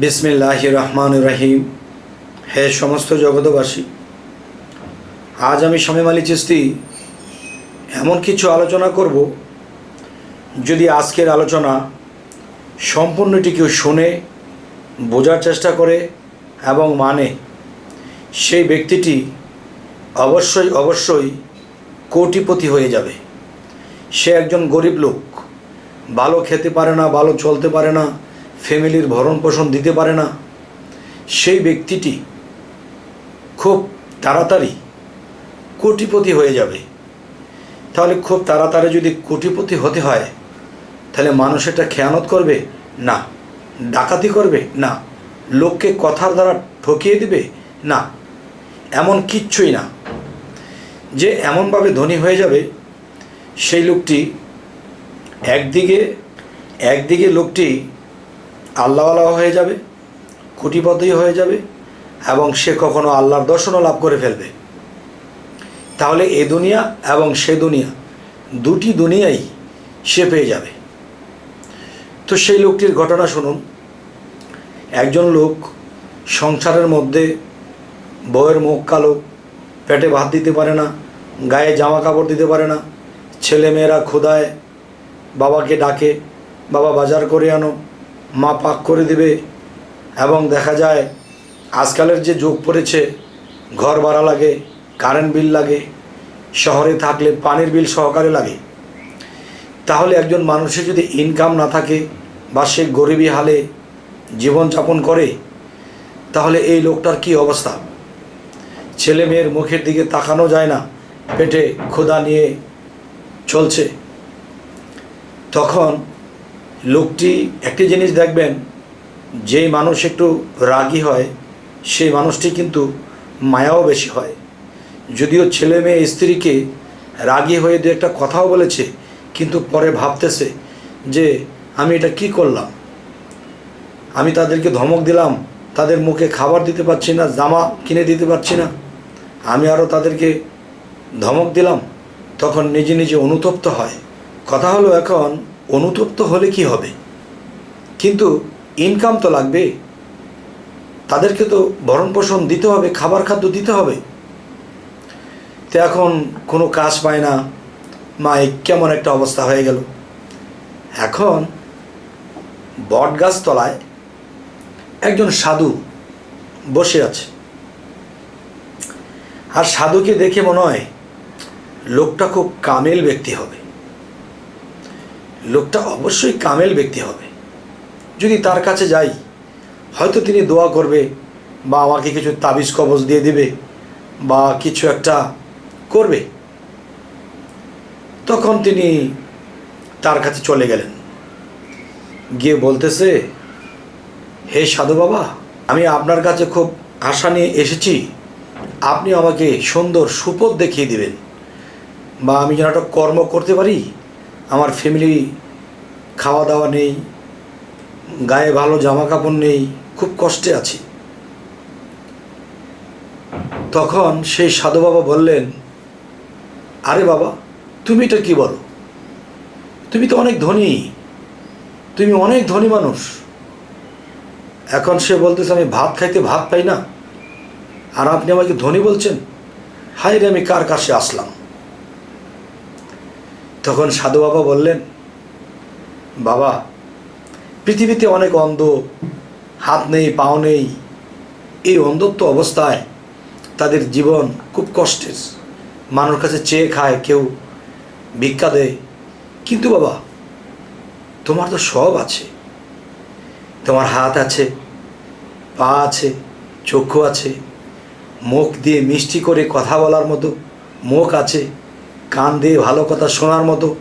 বিসমিল্লাহ রহমান রাহিম হে সমস্ত জগতবাসী আজ আমি শামীম আলী চিস্তি এমন কিছু আলোচনা করব যদি আজকের আলোচনা সম্পূর্ণটি কেউ শুনে, বোঝার চেষ্টা করে এবং মানে সেই ব্যক্তিটি অবশ্যই অবশ্যই কোটিপতি হয়ে যাবে। সে একজন গরিব লোক, ভালো খেতে পারে না, ভালো চলতে পারে না ফ্যামিলির ভরণ পোষণ দিতে পারে না। সেই ব্যক্তিটি খুব তাড়াতাড়ি কোটিপতি হয়ে যাবে। তাহলে খুব তাড়াতাড়ি যদি কোটিপতি হতে হয়, তাহলে মানুষ এটা খেয়ানত করবে? না। ডাকাতি করবে? না। লোককে কথার দ্বারা ঠকিয়ে দিবে? না। এমন কিচ্ছুই না। যে এমনভাবে ধনী হয়ে যাবে, সেই লোকটি একদিকে একদিকে লোকটি আল্লাহওয়ালা হয়ে যাবে কোটিপতি হয়ে যাবে এবং সে কখনো আল্লাহর দর্শনও লাভ করে ফেলবে। তাহলে এ দুনিয়া এবং সে দুনিয়া, দুটি দুনিয়াই সে পেয়ে যাবে। তো সেই লোকটির ঘটনা শুনুন। একজন লোক সংসারের মধ্যে বউয়ের মুখ কালো, পেটে ভাত দিতে পারে না, গায়ে জামা কাপড় দিতে পারে না, ছেলেমেয়েরা ক্ষুধায়, বাবাকে ডাকে, বাবা বাজার করে আনো মা পাক করে দিবে এবং দেখা যায় আজকালের যে যুগ পড়েছে, ঘর ভাড়া লাগে কারেন্ট বিল লাগে, শহরে থাকলে পানির বিল সহকারে লাগে। তাহলে একজন মানুষের যদি ইনকাম না থাকে বা সে গরিবী হালে জীবনযাপন করে, তাহলে এই লোকটার কি অবস্থা? ছেলে মেয়ের মুখের দিকে তাকানো যায় না, পেটে ক্ষুধা নিয়ে চলছে। তখন লোকটি একটি জিনিস দেখবেন, যেই মানুষ একটু রাগী হয়, সেই মানুষটি কিন্তু মায়াও বেশি হয়। যদিও ছেলে মেয়ে স্ত্রীকে রাগী হয়ে দু একটা কথাও বলেছে, কিন্তু পরে ভাবতেছে যে, আমি এটা কি করলাম? আমি তাদেরকে ধমক দিলাম, তাদের মুখে খাবার দিতে পারছি না, জামা কিনে দিতে পারছি না। আমি আরও তাদেরকে ধমক দিলাম। তখন নিজে নিজে অনুতপ্ত হয়। কথা হলো এখন অনুতপ্ত হলে কি হবে? কিন্তু ইনকাম তো লাগবে। তাদেরকে তো ভরণ পোষণ দিতে হবে, খাবার খাদ্য দিতে হবে। তো এখন কোনো কাজ পায় না। মা কেমন একটা অবস্থা হয়ে গেল। এখন বট গাছ তলায় একজন সাধু বসে আছে। আর সাধুকে দেখে মনে হয় লোকটা খুব কামেল ব্যক্তি হবে। লোকটা অবশ্যই কামেল ব্যক্তি হবে। যদি তার কাছে যাই, হয়তো তিনি দোয়া করবে বা আমাকে কিছু তাবিজ কবজ দিয়ে দিবে বা কিছু একটা করবে। তখন তিনি তার কাছে চলে গেলেন। গিয়ে বলতেছে, হে সাধু বাবা, আমি আপনার কাছে খুব আশা নিয়ে এসেছি। আপনি আমাকে সুন্দর সুপথ দেখিয়ে দিবেন বা আমি যেন একটা কর্ম করতে পারি আমার ফ্যামিলি খাওয়া দাওয়া নেই, গায়ে ভালো জামা কাপড় নেই, খুব কষ্টে আছি। তখন সেই সাধু বাবা বললেন, আরে বাবা, তুমি এটা কি বলো? তুমি তো অনেক ধনী, তুমি অনেক ধনী মানুষ। এখন সে বলতেছে, আমি ভাত খাইতে ভাত পাই না, আর আপনি আমাকে ধনী বলছেন? হাই রে আমি কার কাছে আসলাম? তখন সাধু বাবা বললেন, বাবা, পৃথিবীতে অনেক অন্ধ, হাত নেই, পাও নেই। এই অন্ধত্ব অবস্থায় তাদের জীবন খুব কষ্টের। মানুষ কাছে চেয়ে খায়, কেউ ভিক্ষা দেয়। কিন্তু বাবা, তোমার তো সব আছে। তোমার হাত আছে, পা আছে, চক্ষু আছে। মুখ দিয়ে মিষ্টি করে কথা বলার মতো মুখ আছে। কান দিয়ে ভালো কথা শোনার মতো,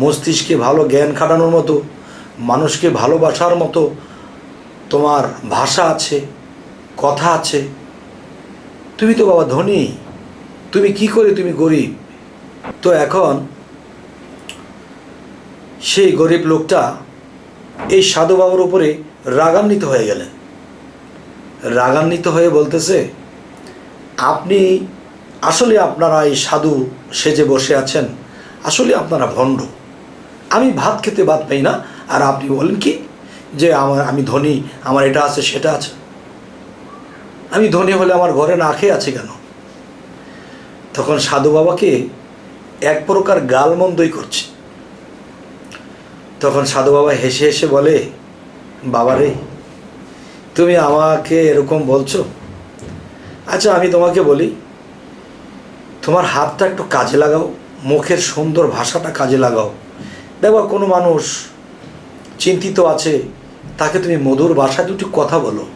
মস্তিষ্কে ভালো জ্ঞান খাটানোর মতো, মানুষকে ভালোবাসার মতো তোমার ভাষা আছে, কথা আছে। তুমি তো বাবা ধনী, তুমি কি করে তুমি গরিব? তো এখন সেই গরিব লোকটা এই সাধু বাবার উপরে রাগান্বিত হয়ে গেলেন। রাগান্বিত হয়ে বলতেছে, আপনি আসলে আপনারা এই সাধু সেজে বসে আছেন? আসলে আপনারা ভণ্ড। আমি ভাত খেতে ভাত পাই না, আর আপনি বলেন কি যে আমার, আমি ধনী, আমার এটা আছে, সেটা আছে। আমি ধনী হলে আমার ঘরে না খেয়ে আছে কেন? তখন সাধু বাবাকে এক প্রকার গালমন্দই করছে। তখন সাধু বাবা হেসে হেসে বলে বাবারে তুমি আমাকে এরকম বলছো? আচ্ছা আমি তোমাকে বলি তোমার হাতটা একটু কাজে লাগাও, মুখের সুন্দর ভাষাটা কাজে লাগাও। দেখো কোনো মানুষ চিন্তিত আছে, তাকে তুমি মধুর ভাষায় দুটি কথা বলো।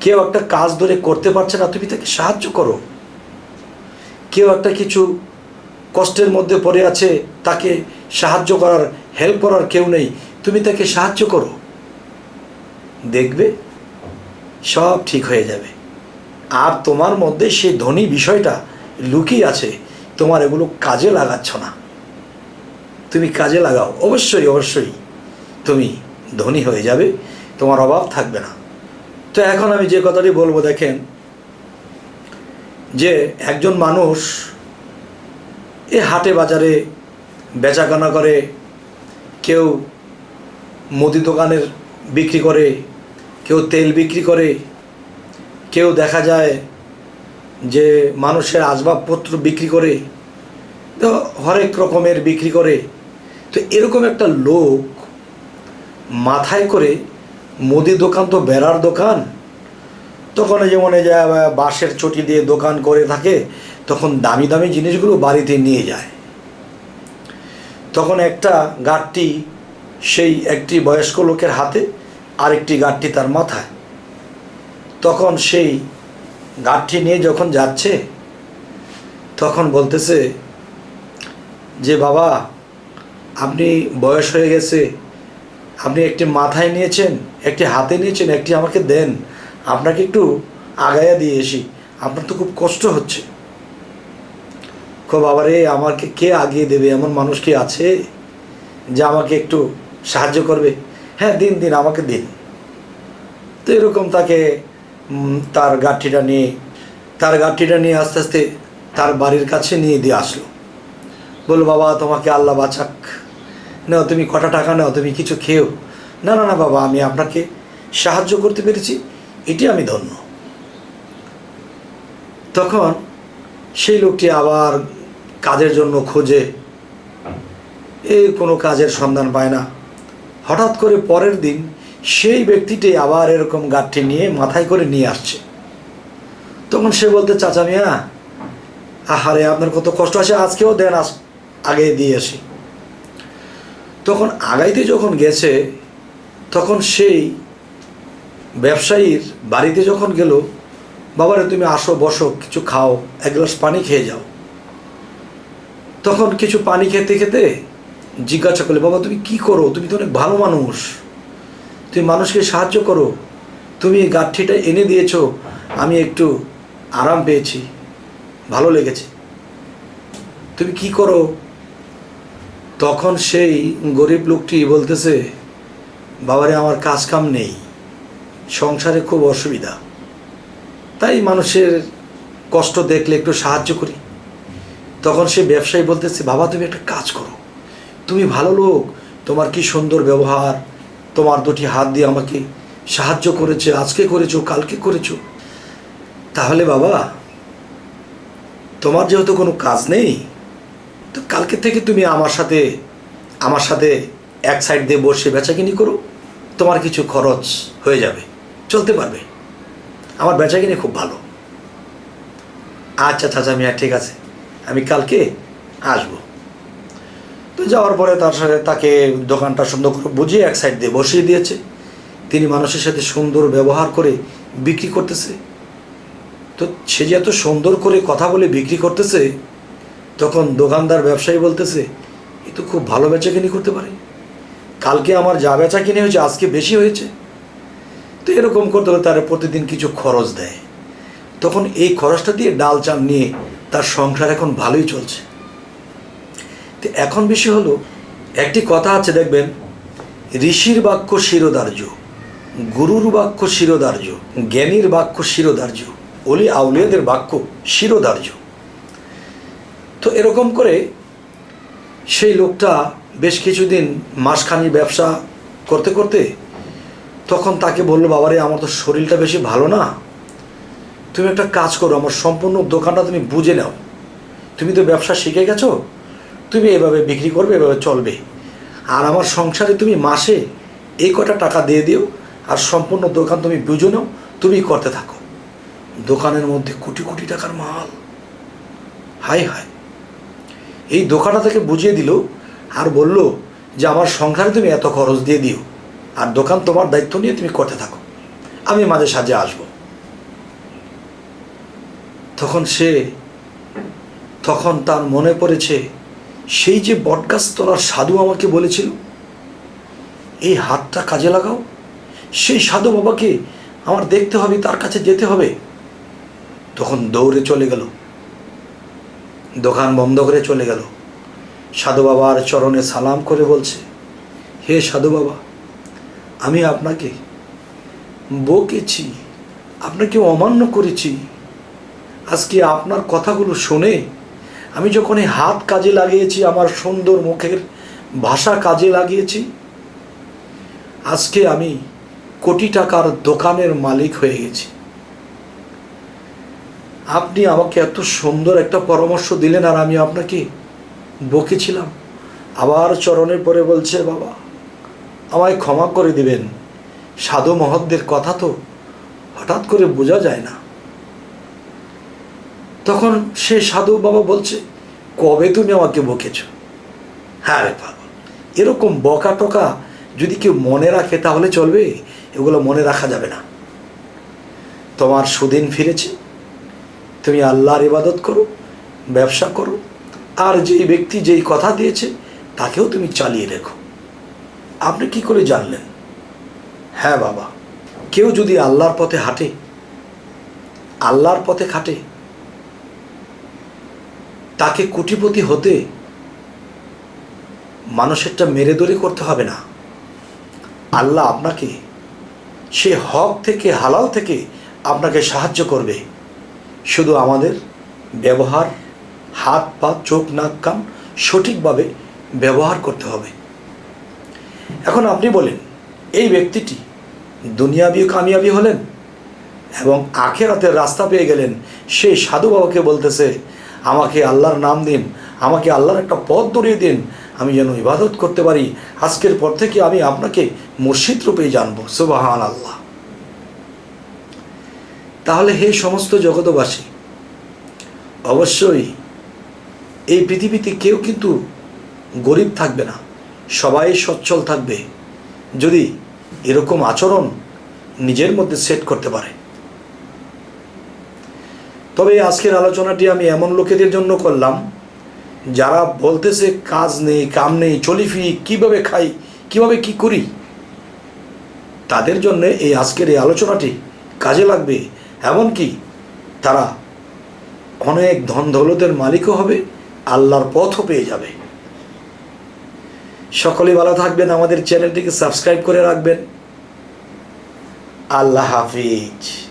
কেউ একটা কাজ ধরে করতে পারছে না, তুমি তাকে সাহায্য করো। কেউ একটা কিছু কষ্টের মধ্যে পড়ে আছে, তাকে সাহায্য করার হেল্প করার কেউ নেই, তুমি তাকে সাহায্য করো। দেখবে, সব ঠিক হয়ে যাবে। আর তোমার মধ্যে সেই ধনী বিষয়টা লুকিয়ে আছে, তোমার এগুলো কাজে লাগাচ্ছ না। তুমি কাজে লাগাও। অবশ্যই অবশ্যই। তুমি ধনী হয়ে যাবে, তোমার অভাব থাকবে না। তো এখন আমি যে কথাটি বলব, দেখেন, যে একজন মানুষ এ হাটে বাজারে বেচাকেনা করে, কেউ মুদি দোকানের বিক্রি করে, কেউ তেল বিক্রি করে, কেউ দেখা যায় যে মানুষের আসবাবপত্র বিক্রি করে, তো হরেক রকমের বিক্রি করে, তো এরকম একটা লোক মাথায় করে মুদি দোকান তো বেড়ার দোকান তখন যেমন এই যে বাঁশের চটি দিয়ে দোকান করে থাকে, তখন দামি দামি জিনিসগুলো বাড়িতে নিয়ে যায়। তখন একটা গাঁটটি, সেই একটি বয়স্ক লোকের হাতে আরেকটি গাঁটটি তার মাথায়। তখন সেই গাঁটটি নিয়ে যখন যাচ্ছে, তখন বলতেছে যে, বাবা, আপনি বয়স হয়ে গেছে, আপনি একটি মাথায় নিয়েছেন, একটি হাতে নিয়েছেন, একটি আমাকে দেন, আপনাকে একটু আগায়া দিয়ে এসি আপনার তো খুব কষ্ট হচ্ছে। খুব বাবারে, আমাকে কে আগিয়ে দেবে? এমন মানুষ কি আছে যে আমাকে একটু সাহায্য করবে? হ্যাঁ দিন দিন, আমাকে দিন। তো এরকম তাকে তার গাঠিটা নিয়ে, তার গাঠিটা নিয়ে আস্তে আস্তে তার বাড়ির কাছে নিয়ে দিয়ে আসলো। বলল, বাবা, তোমাকে আল্লাহ বাঁচাক। নাও, তুমি কটা টাকা নাও, তুমি কিছু খেও না না না, বাবা, আমি আপনাকে সাহায্য করতে পেরেছি, এটি আমি ধন্য। তখন সেই লোকটি আবার কাজের জন্য খোঁজে। এই কোনো কাজের সন্ধান পায় না। হঠাৎ করে পরের দিন সেই ব্যক্তিটি আবার এরকম গাঠটি নিয়ে মাথায় করে নিয়ে আসছে। তখন সে বলতে, চাচা মিয়া, আহারে, আপনার কত কষ্ট আছে, আজকেও দেন আস আগে দিয়ে আসি। তখন আগাইতে যখন গেছে, তখন সেই ব্যবসায়ীর বাড়িতে যখন গেল, বাবারে, তুমি আসো, বসো, কিছু খাও, এক গ্লাস পানি খেয়ে যাও। তখন কিছু পানি খেতে খেতে জিজ্ঞাসা করলে, বাবা, তুমি কি করো? তুমি তো অনেক ভালো মানুষ। তুমি মানুষকে সাহায্য করো। তুমি গাঠিটা এনে দিয়েছ, আমি একটু আরাম পেয়েছি। ভালো লেগেছে। তুমি কি করো? তখন সেই গরিব লোকটি বলতেছে, বাবারে, আমার কাজ কাম নেই। সংসারে খুব অসুবিধা। তাই মানুষের কষ্ট দেখলে একটু সাহায্য করি। তখন সে ব্যবসায়ী বলতেছে, বাবা, তুমি একটা কাজ করো। তুমি ভালো লোক, তোমার কি সুন্দর ব্যবহার তোমার দুটি হাত দিয়ে আমাকে সাহায্য করেছে, আজকে করেছ, কালকে করেছ। তাহলে বাবা, তোমার যেহেতু কোনো কাজ নেই, তো কালকে থেকে তুমি আমার সাথে আমার সাথে এক সাইড দিয়ে বসে বেচাকিনি করো, তোমার কিছু খরচ হয়ে যাবে, চলতে পারবে। আমার বেচাকিনি খুব ভালো। আচ্ছা চাচা মিয়া, ঠিক আছে। আমি কালকে আসব। তো যাওয়ার পরে তার সাথে তাকে দোকানটা সুন্দর করে বুঝিয়ে এক সাইড দিয়ে বসিয়ে দিয়েছে। তিনি মানুষের সাথে সুন্দর ব্যবহার করে বিক্রি করতেছে। তো সে যে এত সুন্দর করে কথা বলে বিক্রি করতেছে, তখন দোকানদার ব্যবসায়ী বলতেছে, এ তো খুব ভালো বেচা কিনি করতে পারে। কালকে আমার যা বেচা কিনে হয়েছে, আজকে বেশি হয়েছে। তো এরকম করতে হলে তারা প্রতিদিন কিছু খরচ দেয়। তখন এই খরচটা দিয়ে ডাল চাল নিয়ে তার সংসার এখন ভালোই চলছে। তো এখন বিষয় হলো, একটি কথা আছে দেখবেন, ঋষির বাক্য শিরোধার্য, গুরুর বাক্য শিরোধার্য, জ্ঞানীর বাক্য শিরোধার্য অলি আউলিয়াদের বাক্য শিরোধার্য। তো এরকম করে সেই লোকটা বেশ কিছুদিন মাসখানি ব্যবসা করতে করতে তখন তাকে বলল, বাবারে, আমার তো শরীরটা বেশি ভালো না। তুমি একটা কাজ করো, আমার সম্পূর্ণ দোকানটা তুমি বুঝে নাও। তুমি তো ব্যবসা শিখে গেছো? তুমি এভাবে বিক্রি করবে, এভাবে চলবে। আর আমার সংসারে তুমি মাসে এই কটা টাকা দিয়ে দিও, আর সম্পূর্ণ দোকান তুমি বুঝে নাও তুমি করতে থাকো। দোকানের মধ্যে কোটি কোটি টাকার মাল। হাই হাই এই দোকানটা থেকে বুঝিয়ে দিল আর বলল যে আমার সংসারে তুমি এত খরচ দিয়ে দিও, আর দোকান তোমার দায়িত্ব নিয়ে তুমি করতে থাকো। আমি মাঝে সাজে আসব। তখন সে, তখন তার মনে পড়েছে সেই যে বটগাছ তোলার সাধু আমাকে বলেছিল, এই হাতটা কাজে লাগাও। সেই সাধু বাবাকে আমার দেখতে হবে, তার কাছে যেতে হবে। তখন দৌড়ে চলে গেল। দোকান বন্ধ করে চলে গেল। সাধু বাবার চরণে সালাম করে বলছে, হে সাধু বাবা, আমি আপনাকে বকেছি, আপনাকে অমান্য করেছি। আজকে আপনার কথাগুলো শুনে আমি যখন এই হাত কাজে লাগিয়েছি, আমার সুন্দর মুখের ভাষা কাজে লাগিয়েছি, আজকে আমি কোটি টাকার দোকানের মালিক হয়ে গেছি। আপনি আমাকে এত সুন্দর একটা পরামর্শ দিলেন আর আমি আপনাকে বকেছিলাম আবার চরণের পরে বলছে, বাবা, আমায় ক্ষমা করে দিবেন। সাধু মহৎদের কথা তো হঠাৎ করে বোঝা যায় না। তখন সে সাধু বাবা বলছে, কবে তুমি আমাকে বকেছ? হ্যাঁ রে বাবা এরকম বকা টকা যদি কেউ মনে রাখে তাহলে চলবে, এগুলো মনে রাখা যাবে না। তোমার সুদিন ফিরেছে, তুমি আল্লাহর ইবাদত করো, ব্যবসা করো, আর যেই ব্যক্তি যেই কথা দিয়েছে তাকেও তুমি চালিয়ে রেখো। আপনি কি করে জানলেন? হ্যাঁ বাবা, কেউ যদি আল্লাহর পথে হাঁটে, আল্লাহর পথে খাটে তাকে কোটিপতি হতে মানুষেরটা মেরে দড়ি করতে হবে না। আল্লাহ আপনাকে সে হক থেকে, হালাল থেকে আপনাকে সাহায্য করবে। শুধু আমাদের ব্যবহার, হাত, পা, চোখ, নাক, কান সঠিকভাবে ব্যবহার করতে হবে। এখন আপনি বলেন, এই ব্যক্তিটি দুনিয়াবি কামিয়াবি হলেন এবং আখেরাতের রাস্তা পেয়ে গেলেন। সেই সাধু বাবাকে বলতেছে আমাকে আল্লাহর নাম দিন, আমাকে আল্লাহর একটা পথ ধরিয়ে দিন, আমি যেন ইবাদত করতে পারি। আজকের পর থেকে আমি আপনাকে মুর্শিদ রূপে জানব সুবাহান আল্লাহ তাহলে হে সমস্ত জগতবাসী অবশ্যই এই পৃথিবীতে কেউ কিন্তু গরিব থাকবে না, সবাই সচ্ছল থাকবে। যদি এরকম আচরণ নিজের মধ্যে সেট করতে পারে তবে আজকের আলোচনাটি আমি এমন লোকেদের জন্য করলাম, যারা বলতেছে কাজ নেই, কাম নেই, চলি ফিরি, কীভাবে খাই, কীভাবে কি করি, তাদের জন্য এই আজকের এই আলোচনাটি কাজে লাগবে। এমনকি তারা অনেক ধন দৌলতের মালিকও হবে, আল্লাহর পথও পেয়ে যাবে। সকলে ভালো থাকবেন, আমাদের চ্যানেলটিকে সাবস্ক্রাইব করে রাখবেন। আল্লাহ হাফিজ।